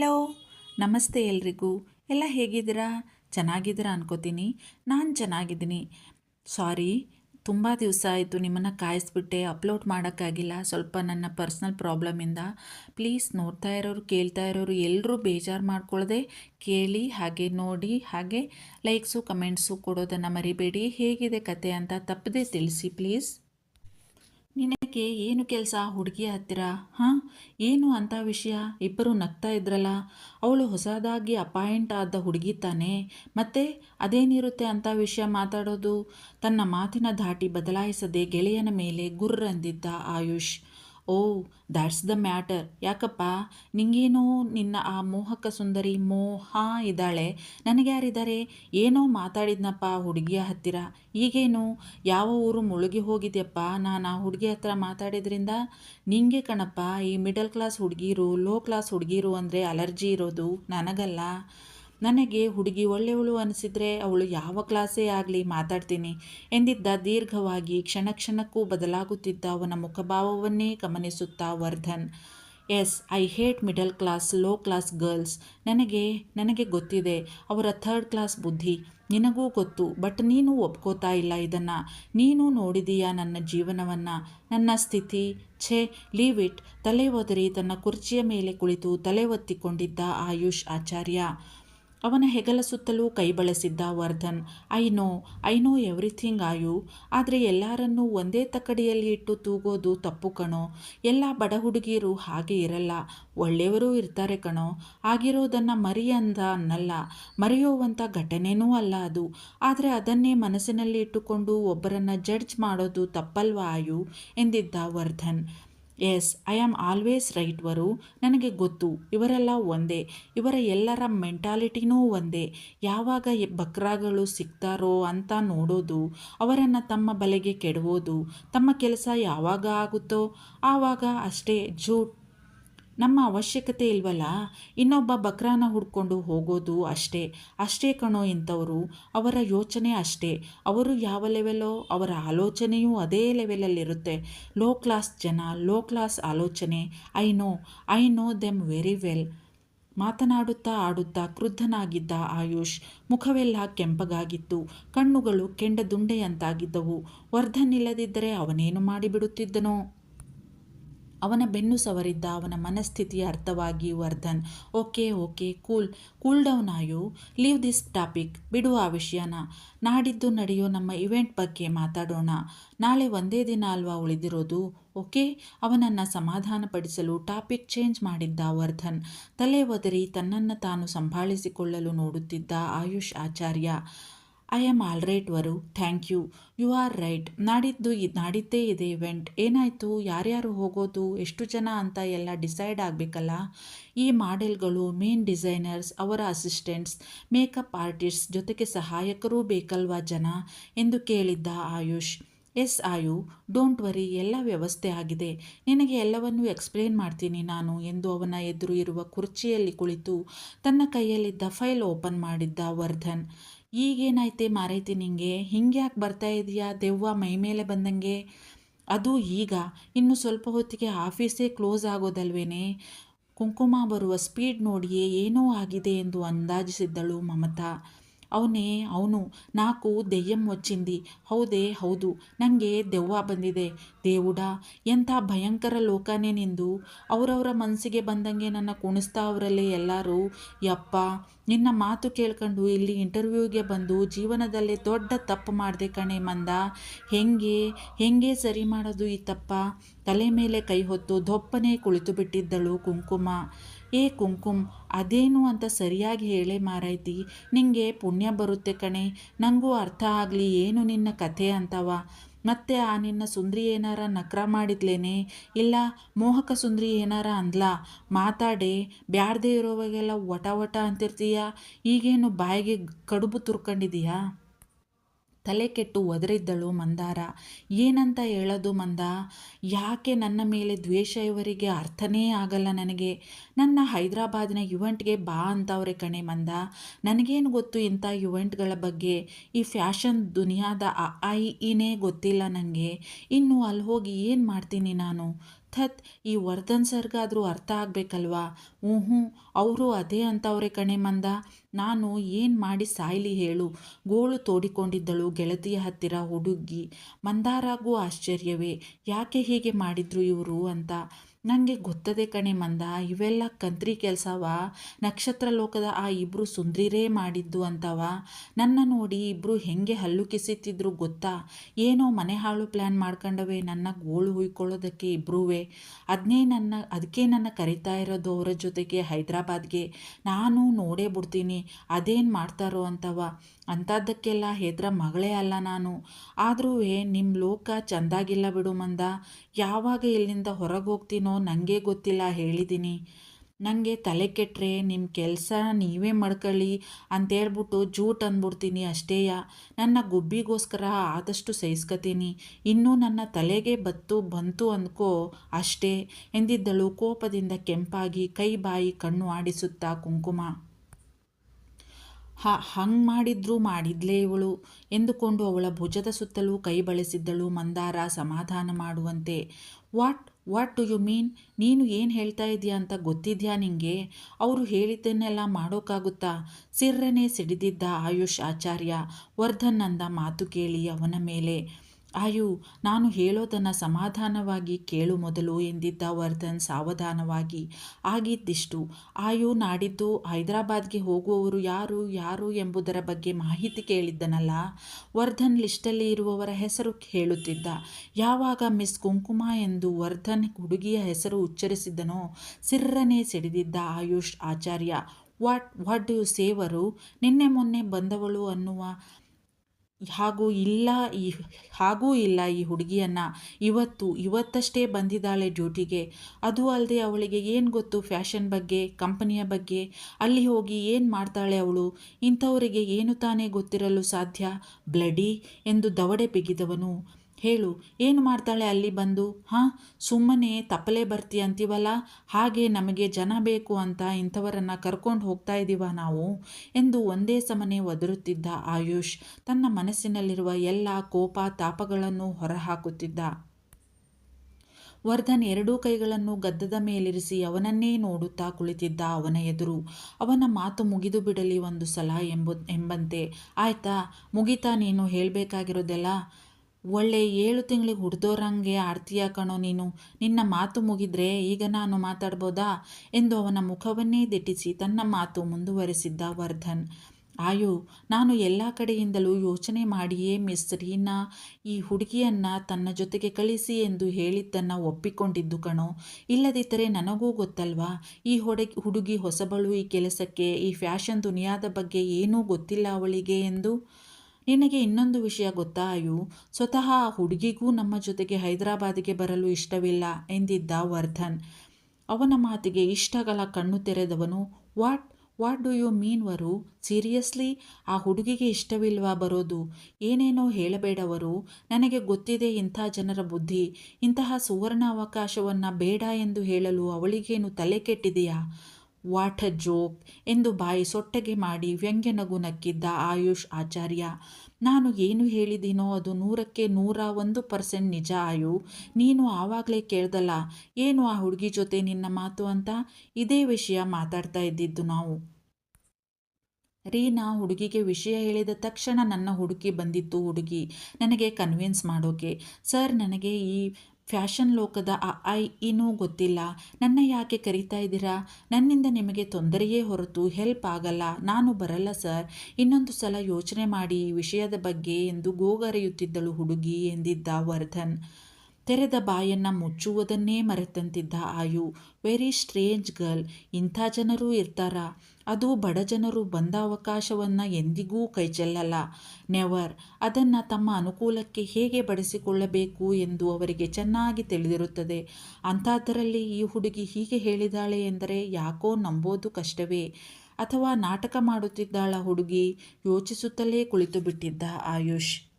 Hello, ನಮಸ್ತೆ ಎಲ್ರಿಗೂ. ಎಲ್ಲ ಹೇಗಿದ್ದೀರಾ? ಚೆನ್ನಾಗಿದ್ದೀರಾ ಅನ್ಕೋತೀನಿ. ನಾನು ಚೆನ್ನಾಗಿದ್ದೀನಿ. ಸಾರಿ, ತುಂಬ ದಿವಸ ಆಯಿತು ನಿಮ್ಮನ್ನು ಕಾಯಿಸ್ಬಿಟ್ಟೆ, ಅಪ್ಲೋಡ್ ಮಾಡೋಕ್ಕಾಗಿಲ್ಲ. ಸ್ವಲ್ಪ ನನ್ನ ಪರ್ಸ್ನಲ್ ಪ್ರಾಬ್ಲಮಿಂದ. ಪ್ಲೀಸ್ ನೋಡ್ತಾ ಇರೋರು, ಕೇಳ್ತಾ ಇರೋರು ಎಲ್ಲರೂ ಬೇಜಾರು ಮಾಡ್ಕೊಳ್ಳದೆ ಕೇಳಿ, ಹಾಗೆ ನೋಡಿ, ಹಾಗೆ ಲೈಕ್ಸು ಕಮೆಂಟ್ಸು ಕೊಡೋದನ್ನು ಮರಿಬೇಡಿ. ಹೇಗಿದೆ ಕತೆ ಅಂತ ತಪ್ಪದೆ ತಿಳಿಸಿ, ಪ್ಲೀಸ್. ನಿನಗೆ ಏನು ಕೆಲಸ ಹುಡುಗಿ ಹತ್ತಿರ? ಹಾಂ, ಏನು ಅಂಥ ವಿಷಯ? ಇಬ್ಬರು ನಗ್ತಾ ಇದ್ರಲ್ಲ. ಅವಳು ಹೊಸದಾಗಿ ಅಪಾಯಿಂಟ್ ಆದ ಹುಡುಗಿ ತಾನೆ. ಮತ್ತೆ ಅದೇನಿರುತ್ತೆ ಅಂಥ ವಿಷಯ ಮಾತಾಡೋದು? ತನ್ನ ಮಾತಿನ ಧಾಟಿ ಬದಲಾಯಿಸದೆ ಗೆಳೆಯನ ಮೇಲೆ ಗುರ್ರಂದಿದ್ದ Ayush. Oh that's the matter ಯಾಕಪ್ಪ? ನಿಂಗೇನೋ ನಿನ್ನ ಆ ಮೋಹಕ ಸುಂದರಿ ಮೋಹ ಇದ್ದಾಳೆ. ನನಗೆ ಯಾರಿದ್ದಾರೆ? ಏನೋ ಮಾತಾಡಿದ್ನಪ್ಪ ಹುಡುಗಿಯ ಹತ್ತಿರ. ಈಗೇನು? ಯಾವ ಊರು ಮುಳುಗಿ ಹೋಗಿದ್ಯಪ್ಪ? ನಾನು ಆ ಹುಡುಗಿ ಹತ್ರ ಮಾತಾಡಿದ್ರಿಂದ ನಿಂಗೆ ಕಣಪ್ಪ, ಈ ಮಿಡಲ್ ಕ್ಲಾಸ್ ಹುಡುಗಿರು ಲೋ ಕ್ಲಾಸ್ ಹುಡುಗಿರು ಅಂದರೆ ಅಲರ್ಜಿ ಇರೋದು ನನಗಲ್ಲ. ನನಗೆ ಹುಡುಗಿ ಒಳ್ಳೆಯವಳು ಅನಿಸಿದರೆ ಅವಳು ಯಾವ ಕ್ಲಾಸೇ ಆಗಲಿ ಮಾತಾಡ್ತೀನಿ ಎಂದಿದ್ದ ದೀರ್ಘವಾಗಿ ಕ್ಷಣ ಕ್ಷಣಕ್ಕೂ ಬದಲಾಗುತ್ತಿದ್ದ ಅವನ ಮುಖಭಾವವನ್ನೇ ಗಮನಿಸುತ್ತಾ Vardhan, yes, I hate middle class, low class girls. ನನಗೆ ನನಗೆ ಗೊತ್ತಿದೆ, ಅವರ ಥರ್ಡ್ ಕ್ಲಾಸ್ ಬುದ್ಧಿ. ನಿನಗೂ ಗೊತ್ತು, ಬಟ್ ನೀನು ಒಪ್ಕೋತಾ ಇಲ್ಲ ಇದನ್ನು. ನೀನು ನೋಡಿದೀಯಾ ನನ್ನ ಜೀವನವನ್ನು? ನನ್ನ ಸ್ಥಿತಿ? ಛೇ, ಲೀವ್ ಇಟ್. ತಲೆ ಒದರಿ ತನ್ನ ಕುರ್ಚಿಯ ಮೇಲೆ ಕುಳಿತು ತಲೆ ಒತ್ತಿಕೊಂಡಿದ್ದ ಆಯುಷ್ ಆಚಾರ್ಯ. ಅವನ ಹೆಗಲ ಸುತ್ತಲೂ ಕೈ ಬಳಸಿದ್ದ Vardhan, I know I know everything Ayu, ಆದರೆ ಎಲ್ಲರನ್ನೂ ಒಂದೇ ತಕ್ಕಡಿಯಲ್ಲಿ ಇಟ್ಟು ತೂಗೋದು ತಪ್ಪು ಕಣೋ. ಎಲ್ಲ ಬಡ ಹುಡುಗಿಯರು ಹಾಗೆ ಇರಲ್ಲ. ಒಳ್ಳೆಯವರೂ ಇರ್ತಾರೆ ಕಣೋ. ಆಗಿರೋದನ್ನು ಮರಿ ಅಂದ ಅನ್ನಲ್ಲ. ಮರೆಯುವಂಥ ಘಟನೆನೂ ಅಲ್ಲ ಅದು. ಆದರೆ ಅದನ್ನೇ ಮನಸ್ಸಿನಲ್ಲಿ ಇಟ್ಟುಕೊಂಡು ಒಬ್ಬರನ್ನು ಜಡ್ಜ್ ಮಾಡೋದು ತಪ್ಪಲ್ವಾ Ayu? ಎಂದಿದ್ದ Vardhan. Yes I am always right Varu ನನಗೆ ಗೊತ್ತು. ಇವರೆಲ್ಲ ಒಂದೇ. ಇವರ ಎಲ್ಲರ ಮೆಂಟಾಲಿಟಿನೂ ಒಂದೇ. ಯಾವಾಗ ಬಕ್ರಾಗಳು ಸಿಗ್ತಾರೋ ಅಂತ ನೋಡೋದು, ಅವರನ್ನು ತಮ್ಮ ಬಲೆಗೆ ಕೆಡವೋದು, ತಮ್ಮ ಕೆಲಸ ಯಾವಾಗ ಆಗುತ್ತೋ, ಆವಾಗ ಅಷ್ಟೇ ಜೂಟ್ ನಮ್ಮ ಅವಶ್ಯಕತೆ ಇಲ್ವಲ್ಲ? ಇನ್ನೊಬ್ಬ ಬಕ್ರಾನ ಹುಡ್ಕೊಂಡು ಹೋಗೋದು ಅಷ್ಟೇ. ಅಷ್ಟೇ ಕಣೋ ಇಂಥವರು. ಅವರ ಯೋಚನೆ ಅಷ್ಟೇ. ಅವರು ಯಾವ ಲೆವೆಲೋ ಅವರ ಆಲೋಚನೆಯೂ ಅದೇ ಲೆವೆಲಲ್ಲಿರುತ್ತೆ ಲೋ ಕ್ಲಾಸ್ ಜನ ಲೋ ಕ್ಲಾಸ್ ಆಲೋಚನೆ. I know I know them very well ಮಾತನಾಡುತ್ತಾ ಆಡುತ್ತಾ ಕ್ರುದ್ಧನಾಗಿದ್ದ ಆಯುಷ್ ಮುಖವೆಲ್ಲ ಕೆಂಪಗಾಗಿತ್ತು. ಕಣ್ಣುಗಳು ಕೆಂಡದುಂಡೆಯಂತಾಗಿದ್ದವು. ವರ್ಧನ್ ಇಲ್ಲದಿದ್ದರೆ ಅವನೇನು ಮಾಡಿಬಿಡುತ್ತಿದ್ದನೋ? ಅವನ ಬೆನ್ನು ಸವರಿದ್ದ ಅವನ ಮನಸ್ಥಿತಿಯ ಅರ್ಥವಾಗಿ Vardhan. Okay okay, cool cool down Ayu. Leave this topic. ಬಿಡುವ ಆ ವಿಷಯನ. ನಾಡಿದ್ದು ನಡೆಯೋ ನಮ್ಮ ಇವೆಂಟ್ ಬಗ್ಗೆ ಮಾತಾಡೋಣ. ನಾಳೆ ಒಂದೇ ದಿನ ಅಲ್ವಾ ಉಳಿದಿರೋದು? ಓಕೆ, ಅವನನ್ನು ಸಮಾಧಾನಪಡಿಸಲು ಟಾಪಿಕ್ ಚೇಂಜ್ ಮಾಡಿದ್ದ ವರ್ಧನ್. ತಲೆ ಒದರಿ ತನ್ನನ್ನು ತಾನು ಸಂಭಾಳಿಸಿಕೊಳ್ಳಲು ನೋಡುತ್ತಿದ್ದ Ayush Acharya. I am all right Varu thank you you are right ನಾಡಿದ್ದು ನಾಡಿದ್ದೇ ಇದೆ ಇವೆಂಟ್ ಏನಾಯಿತು? ಯಾರ್ಯಾರು ಹೋಗೋದು? ಎಷ್ಟು ಜನ ಅಂತ ಎಲ್ಲ ಡಿಸೈಡ್ ಆಗಬೇಕಲ್ಲ? ಈ ಮಾಡೆಲ್ಗಳು ಮೇನ್ ಡಿಸೈನರ್ಸ್ ಅವರ ಅಸಿಸ್ಟೆಂಟ್ಸ್ ಮೇಕಪ್ ಆರ್ಟಿಸ್ಟ್ ಜೊತೆಗೆ ಸಹಾಯಕರೂ ಬೇಕಲ್ವಾ ಜನ? ಎಂದು ಕೇಳಿದ್ದ Ayush. Yes Ayu don't worry ಎಲ್ಲ ವ್ಯವಸ್ಥೆ ಆಗಿದೆ. ನಿನಗೆ ಎಲ್ಲವನ್ನೂ ಎಕ್ಸ್ಪ್ಲೇನ್ ಮಾಡ್ತೀನಿ ನಾನು ಎಂದು ಅವನ ಎದುರು ಇರುವ ಕುರ್ಚಿಯಲ್ಲಿ ಕುಳಿತು ತನ್ನ ಕೈಯಲ್ಲಿದ್ದ ಫೈಲ್ ಓಪನ್ ಮಾಡಿದ್ದ ವರ್ಧನ್. ಈಗೇನಾಯ್ತೆ ಮಾರೈತಿ ನಿಂಗೆ? ಹಿಂಗೆ ಯಾಕೆ ಬರ್ತಾ ಇದೆಯಾ ದೆವ್ವ ಮೈ ಮೇಲೆ ಬಂದಂಗೆ? ಅದು ಈಗ. ಇನ್ನು ಸ್ವಲ್ಪ ಹೊತ್ತಿಗೆ ಆಫೀಸೇ ಕ್ಲೋಸ್ ಆಗೋದಲ್ವೇನೆ? ಕುಂಕುಮ ಬರುವ ಸ್ಪೀಡ್ ನೋಡಿಯೇ ಏನೋ ಆಗಿದೆ ಎಂದು ಅಂದಾಜಿಸಿದ್ದಳು ಮಮತಾ. ಅವನೇ ಅವನು ನಾಲ್ಕು ದೆಯ್ಯಂ వచ్చింది ಹೌದೇ ಹೌದು ನನಗೆ ದೆವ್ವ ಬಂದಿದೆ ದೇವುಡ ಎಂಥ ಭಯಂಕರ ಲೋಕನೇ ನಿಂದು ಅವರವರ ಮನಸ್ಸಿಗೆ ಬಂದಂಗೆ ನನ್ನ ಕುಣಿಸ್ತಾ ಅವರಲ್ಲೇ ಎಲ್ಲರೂ ಯಪ್ಪ ನಿನ್ನ ಮಾತು ಕೇಳ್ಕೊಂಡು ಇಲ್ಲಿ ಇಂಟರ್ವ್ಯೂಗೆ ಬಂದು ಜೀವನದಲ್ಲಿ ದೊಡ್ಡ ತಪ್ಪು ಮಾಡಿದೆ ಕಣೆ ಮಂದ ಹೆಂಗೆ ಹೆಂಗೆ ಸರಿ ಮಾಡೋದು ಈ ತಪ್ಪ ತಲೆ ಮೇಲೆ ಕೈ ಹೊತ್ತು ದೊಪ್ಪನೆ ಕುಳಿತು ಬಿಟ್ಟಿದ್ದಳು ಕುಂಕುಮ ಏ ಕುಂಕುಮ್, ಅದೇನು ಅಂತ ಸರಿಯಾಗಿ ಹೇಳೇ ಮಾರೈತಿ? ನಿಂಗೆ ಪುಣ್ಯ ಬರುತ್ತೆ ಕಣೆ ನನಗೂ ಅರ್ಥ ಆಗಲಿ, ಏನು ನಿನ್ನ ಕಥೆ ಅಂತವ? ಮತ್ತೆ ಆ ನಿನ್ನ ಸುಂದ್ರಿ ಏನಾರ ನಕ್ರ ಮಾಡಿದ್ಲೇನೆ? ಇಲ್ಲ, ಮೋಹಕ ಸುಂದ್ರಿ ಏನಾರ ಅಂದ್ಲ? ಮಾತಾಡೆ, ಬ್ಯಾಡ್ದೇ ಇರೋವಾಗೆಲ್ಲ ವಟ ವಟ ಅಂತಿರ್ತೀಯ? ಈಗೇನು ಬಾಯಿಗೆ ಕಡುಬು ತುರ್ಕೊಂಡಿದೀಯಾ? ತಲೆ ಕೆಟ್ಟು ಒದರಿದ್ದಳು ಮಂದಾರ. ಏನಂತ ಹೇಳೋದು ಮಂದ? ಯಾಕೆ ನನ್ನ ಮೇಲೆ ದ್ವೇಷ ಇವರಿಗೆ ಅರ್ಥನೇ ಆಗಲ್ಲ ನನಗೆ. ನನ್ನ ಹೈದರಾಬಾದಿನ ಇವೆಂಟ್ಗೆ ಬಾ ಅಂತವ್ರೆ ಕಣೆ ಮಂದ. ನನಗೇನು ಗೊತ್ತು ಇಂಥ ಇವೆಂಟ್ಗಳ ಬಗ್ಗೆ? ಈ ಫ್ಯಾಷನ್ ದುನಿಯಾದ ಐ ಇನೇ ಗೊತ್ತಿಲ್ಲ ನನಗೆ ಇನ್ನು ಅಲ್ಲಿ ಹೋಗಿ ಏನು ಮಾಡ್ತೀನಿ ನಾನು? ಥತ್, ಈ ವರ್ಧನ್ ಸರ್ಗಾದರೂ ಅರ್ಥ ಆಗಬೇಕಲ್ವಾ? ಹ್ಞೂ ಅವರು ಅದೇ ಅಂತವ್ರೆ ಕಣೆ ಮಂದ. ನಾನು ಏನು ಮಾಡಿ ಸಾಯ್ಲಿ ಹೇಳು. ಗೋಳು ತೋಡಿಕೊಂಡಿದ್ದಳು ಗೆಳತಿಯ ಹತ್ತಿರ ಹುಡುಗಿ. ಮಂದಾರಾಗೂ ಆಶ್ಚರ್ಯವೇ, ಯಾಕೆ ಹೀಗೆ ಮಾಡಿದ್ರು ಇವರು ಅಂತ. ನನಗೆ ಗೊತ್ತದೆ ಕಣೆ ಮಂದ, ಇವೆಲ್ಲ ಕಂತ್ರಿ ಕೆಲಸವ? ನಕ್ಷತ್ರ ಲೋಕದ ಆ ಇಬ್ಬರು ಸುಂದ್ರಿರೇ ಮಾಡಿದ್ದು ಅಂತವ? ನನ್ನ ನೋಡಿ ಇಬ್ಬರು ಹೆಂಗೆ ಹಲ್ಲು ಕಿಸಿತಿದ್ರು ಗೊತ್ತಾ? ಏನೋ ಮನೆ ಹಾಳು ಪ್ಲ್ಯಾನ್ ಮಾಡ್ಕೊಂಡವೆ, ನನ್ನ ಗೋಳು ಹುಯ್ಕೊಳ್ಳೋದಕ್ಕೆ ಇಬ್ಬರೂ ಅದನ್ನೇ ನನ್ನ ಅದಕ್ಕೆ ನನ್ನ ಕರಿತಾ ಇರೋದು ಅವರ ಜೊತೆಗೆ ಹೈದ್ರಾಬಾದ್ಗೆ. ನಾನು ನೋಡೇ ಬಿಡ್ತೀನಿ, ಅದೇನು ಮಾಡ್ತಾರೋ ಅಂತವ. ಅಂಥದ್ದಕ್ಕೆಲ್ಲ ಹೆದ್ರ ಮಗಳೇ ಅಲ್ಲ ನಾನು. ಆದರೂ ನಿಮ್ಮ ಲೋಕ ಚೆಂದಾಗಿಲ್ಲ ಬಿಡು ಮಂದ. ಯಾವಾಗ ಇಲ್ಲಿಂದ ಹೊರಗೆ ಹೋಗ್ತೀನೋ ನನಗೆ ಗೊತ್ತಿಲ್ಲ ಹೇಳಿದ್ದೀನಿ ನನಗೆ ತಲೆ ಕೆಟ್ಟರೆ ನಿಮ್ಮ ಕೆಲಸ ನೀವೇ ಮಾಡ್ಕೊಳ್ಳಿ ಅಂತೇಳ್ಬಿಟ್ಟು ಜೂಟ್ ಅಂದ್ಬಿಡ್ತೀನಿ ಅಷ್ಟೇಯ. ನನ್ನ ಗುಬ್ಬಿಗೋಸ್ಕರ ಆದಷ್ಟು ಸಹಿಸ್ಕೊತೀನಿ. ಇನ್ನೂ ನನ್ನ ತಲೆಗೆ ಬತ್ತು ಬಂತು ಅಂದ್ಕೋ ಅಷ್ಟೇ ಎಂದಿದ್ದಳು ಕೋಪದಿಂದ ಕೆಂಪಾಗಿ ಕೈ ಬಾಯಿ ಕಣ್ಣು ಆಡಿಸುತ್ತಾ ಕುಂಕುಮ. ಹ, ಹಂಗೆ ಮಾಡಿದ್ರೂ ಮಾಡಿದ್ಲೇ ಇವಳು ಎಂದುಕೊಂಡು ಅವಳ ಭುಜದ ಸುತ್ತಲೂ ಕೈ ಬಳಸಿದ್ದಳು ಮಂದಾರ ಸಮಾಧಾನ ಮಾಡುವಂತೆ. What what do you mean? ನೀನು ಏನು ಹೇಳ್ತಾ ಇದೆಯಾ ಅಂತ ಗೊತ್ತಿದ್ಯಾ ನಿಂಗೆ? ಅವರು ಹೇಳಿದ್ದನ್ನೆಲ್ಲ ಮಾಡೋಕ್ಕಾಗುತ್ತಾ? ಸಿರ್ರನೆ ಸಿಡಿದಿದ್ದ ಆಯುಷ್ ಆಚಾರ್ಯ ವರ್ಧನ್ ಅಂದ ಮಾತು ಕೇಳಿ ಅವನ ಮೇಲೆ ಆಯು ನಾನು ಹೇಳೋದನ್ನು ಸಮಾಧಾನವಾಗಿ ಕೇಳು ಮೊದಲು ಎಂದಿದ್ದ ವರ್ಧನ್ ಸಾವಧಾನವಾಗಿ. ಆಗಿದ್ದಿಷ್ಟು. ಆಯು ನಾಡಿದ್ದು ಹೈದರಾಬಾದ್ಗೆ ಹೋಗುವವರು ಯಾರು ಯಾರು ಎಂಬುದರ ಬಗ್ಗೆ ಮಾಹಿತಿ ಕೇಳಿದ್ದನಲ್ಲ. ವರ್ಧನ್ ಲಿಸ್ಟಲ್ಲಿ ಇರುವವರ ಹೆಸರು ಹೇಳುತ್ತಿದ್ದ. ಯಾವಾಗ ಮಿಸ್ ಕುಂಕುಮ ಎಂದು ವರ್ಧನ್ ಹುಡುಗಿಯ ಹೆಸರು ಉಚ್ಚರಿಸಿದ್ದನೋ, ಸಿರ್ರನೆ ಸಿಡಿದಿದ್ದ Ayush Acharya. What what do you ಸೇವರು ನಿನ್ನೆ ಮೊನ್ನೆ ಬಂದವಳು ಅನ್ನುವ ಹಾಗೂ ಇಲ್ಲ ಈ, ಹಾಗೂ ಇಲ್ಲ ಈ ಹುಡುಗಿಯನ್ನು. ಇವತ್ತು, ಇವತ್ತಷ್ಟೇ ಬಂದಿದ್ದಾಳೆ ಡ್ಯೂಟಿಗೆ ಅದು ಅಲ್ಲದೆ ಅವಳಿಗೆ ಏನು ಗೊತ್ತು ಫ್ಯಾಷನ್ ಬಗ್ಗೆ, ಕಂಪನಿಯ ಬಗ್ಗೆ? ಅಲ್ಲಿ ಹೋಗಿ ಏನು ಮಾಡ್ತಾಳೆ ಅವಳು? ಇಂಥವರಿಗೆ ಏನು ತಾನೇ ಗೊತ್ತಿರಲು ಸಾಧ್ಯ? ಬ್ಲಡಿ ಎಂದು ದವಡೆ ಬಿಗಿದವನು. ಹೇಳು, ಏನು ಮಾಡ್ತಾಳೆ ಅಲ್ಲಿ ಬಂದು? ಹಾಂ, ಸುಮ್ಮನೆ ತಪ್ಪಲೆ ಬರ್ತಿ ಅಂತೀವಲ್ಲ? ಹಾಗೆ ನಮಗೆ ಜನ ಬೇಕು ಅಂತ ಇಂಥವರನ್ನು ಕರ್ಕೊಂಡು ಹೋಗ್ತಾ ಇದ್ದೀವ ನಾವು? ಎಂದು ಒಂದೇ ಸಮನೆ ಒದರುತ್ತಿದ್ದ ಆಯುಷ್ ತನ್ನ ಮನಸ್ಸಿನಲ್ಲಿರುವ ಎಲ್ಲ ಕೋಪ ತಾಪಗಳನ್ನು ಹೊರಹಾಕುತ್ತಿದ್ದ. ವರ್ಧನ್ ಎರಡೂ ಕೈಗಳನ್ನು ಗದ್ದದ ಮೇಲಿರಿಸಿ ಅವನನ್ನೇ ನೋಡುತ್ತಾ ಕುಳಿತಿದ್ದ ಅವನ ಎದುರು. ಅವನ ಮಾತು ಮುಗಿದು ಬಿಡಲಿ ಒಂದು ಸಲ ಎಂಬು, ಎಂಬಂತೆ. ಆಯ್ತಾ, ಮುಗಿತಾ ನೀನು ಹೇಳಬೇಕಾಗಿರೋದೆಲ್ಲ? ಒಳ್ಳೆ ಏಳು ತಿಂಗಳಿಗೆ ಹುಡ್ದೋರಂಗೆ ಆಡ್ತೀಯ ಕಣೋ ನೀನು. ನಿನ್ನ ಮಾತು ಮುಗಿದ್ರೆ ಈಗ ನಾನು ಮಾತಾಡ್ಬೋದಾ? ಎಂದು ಅವನ ಮುಖವನ್ನೇ ದಿಟ್ಟಿಸಿ ತನ್ನ ಮಾತು ಮುಂದುವರೆಸಿದ್ದ ವರ್ಧನ್. ಆಯೋ, ನಾನು ಎಲ್ಲ ಕಡೆಯಿಂದಲೂ ಯೋಚನೆ ಮಾಡಿಯೇ ಮಿಸ್ ಈ ಹುಡುಗಿಯನ್ನು ತನ್ನ ಜೊತೆಗೆ ಕಳಿಸಿ ಎಂದು ಹೇಳಿದ್ದನ್ನು ಒಪ್ಪಿಕೊಂಡಿದ್ದು ಕಣೋ. ಇಲ್ಲದಿದ್ದರೆ ನನಗೂ ಗೊತ್ತಲ್ವಾ? ಈ ಹೊಡೆ ಹುಡುಗಿ ಹೊಸಬಳು ಈ ಕೆಲಸಕ್ಕೆ, ಈ ಫ್ಯಾಷನ್ ದುನಿಯಾದ ಬಗ್ಗೆ ಏನೂ ಗೊತ್ತಿಲ್ಲ ಅವಳಿಗೆ ಎಂದು. ನಿನಗೆ ಇನ್ನೊಂದು ವಿಷಯ ಗೊತ್ತಾಯು. ಸ್ವತಃ ಆ ಹುಡುಗಿಗೂ ನಮ್ಮ ಜೊತೆಗೆ ಹೈದರಾಬಾದಿಗೆ ಬರಲು ಇಷ್ಟವಿಲ್ಲ, ಎಂದಿದ್ದ ವರ್ಧನ್. ಅವನ ಮಾತಿಗೆ ಇಷ್ಟಗಳ ಕಣ್ಣು ತೆರೆದವನು, what what do you mean Varu? Seriously? ಆ ಹುಡುಗಿಗೆ ಇಷ್ಟವಿಲ್ವಾ ಬರೋದು? ಏನೇನೋ ಹೇಳಬೇಡವರು? ನನಗೆ ಗೊತ್ತಿದೆ ಇಂಥ ಜನರ ಬುದ್ಧಿ. ಇಂತಹ ಸುವರ್ಣ ಅವಕಾಶವನ್ನು ಬೇಡ ಎಂದು ಹೇಳಲು ಅವಳಿಗೇನು ತಲೆ ಕೆಟ್ಟಿದೆಯಾ? ವಾಟ್ ಅ ಜೋಕ್ ಎಂದು ಬಾಯಿ ಸೊಟ್ಟಗೆ ಮಾಡಿ ವ್ಯಂಗ್ಯನಗು ನಕ್ಕಿದ್ದ ಆಯುಷ್ ಆಚಾರ್ಯ. ನಾನು ಏನು ಹೇಳಿದ್ದೀನೋ ಅದು ನೂರಕ್ಕೆ ನೂರ ಒಂದು ಪರ್ಸೆಂಟ್ ನಿಜ ಆಯು. ನೀನು ಆವಾಗಲೇ ಕೇಳ್ದಲ್ಲ. ಏನು ಆ ಹುಡುಗಿ ಜೊತೆ ನಿನ್ನ ಮಾತು ಅಂತ? ಇದೇ ವಿಷಯ ಮಾತಾಡ್ತಾ ಇದ್ದಿದ್ದು ನಾವು. ರೀನಾ ಹುಡುಗಿಗೆ ವಿಷಯ ಹೇಳಿದ ತಕ್ಷಣ ನನ್ನ ಹುಡುಗಿ ಬಂದಿತ್ತು ಹುಡುಗಿ. ನನಗೆ ಕನ್ವಿನ್ಸ್ ಮಾಡೋಕೆ. ಸರ್, ನನಗೆ ಈ ಫ್ಯಾಷನ್ ಲೋಕದ ಆ ಐ ಏನೂ ಗೊತ್ತಿಲ್ಲ. ನನ್ನ ಯಾಕೆ ಕರಿತಾ ಇದ್ದೀರಾ? ನನ್ನಿಂದ ನಿಮಗೆ ತೊಂದರೆಯೇ ಹೊರತು ಹೆಲ್ಪ್ ಆಗಲ್ಲ. ನಾನು ಬರಲ್ಲ, ಸರ್. ಇನ್ನೊಂದು ಸಲ ಯೋಚನೆ ಮಾಡಿ ಈ ವಿಷಯದ ಬಗ್ಗೆ ಎಂದು ಗೋಗರೆಯುತ್ತಿದ್ದಳು ಹುಡುಗಿ ಎಂದಿದ್ದ ವರ್ಧನ್. ತೆರೆದ ಬಾಯನ್ನು ಮುಚ್ಚುವುದನ್ನೇ ಮರೆತಂತಿದ್ದ ಆಯು. Very strange girl. ಇಂಥ ಜನರೂ ಇರ್ತಾರಾ? ಅದು ಬಡ ಜನರು ಬಂದ ಅವಕಾಶವನ್ನು ಎಂದಿಗೂ ಕೈಚೆಲ್ಲಲ್ಲ. ನೆವರ್, ಅದನ್ನು ತಮ್ಮ ಅನುಕೂಲಕ್ಕೆ ಹೇಗೆ ಬಳಸಿಕೊಳ್ಳಬೇಕು ಎಂದು ಅವರಿಗೆ ಚೆನ್ನಾಗಿ ತಿಳಿದಿರುತ್ತದೆ. ಅಂಥದ್ದರಲ್ಲಿ ಈ ಹುಡುಗಿ ಹೀಗೆ ಹೇಳಿದಾಳೆ ಎಂದರೆ ಯಾಕೋ ನಂಬೋದು ಕಷ್ಟವೇ. ಅಥವಾ ನಾಟಕ ಮಾಡುತ್ತಿದ್ದಾಳ ಹುಡುಗಿ ಯೋಚಿಸುತ್ತಲೇ ಕುಳಿತು ಬಿಟ್ಟಿದ್ದ ಆಯುಷ್.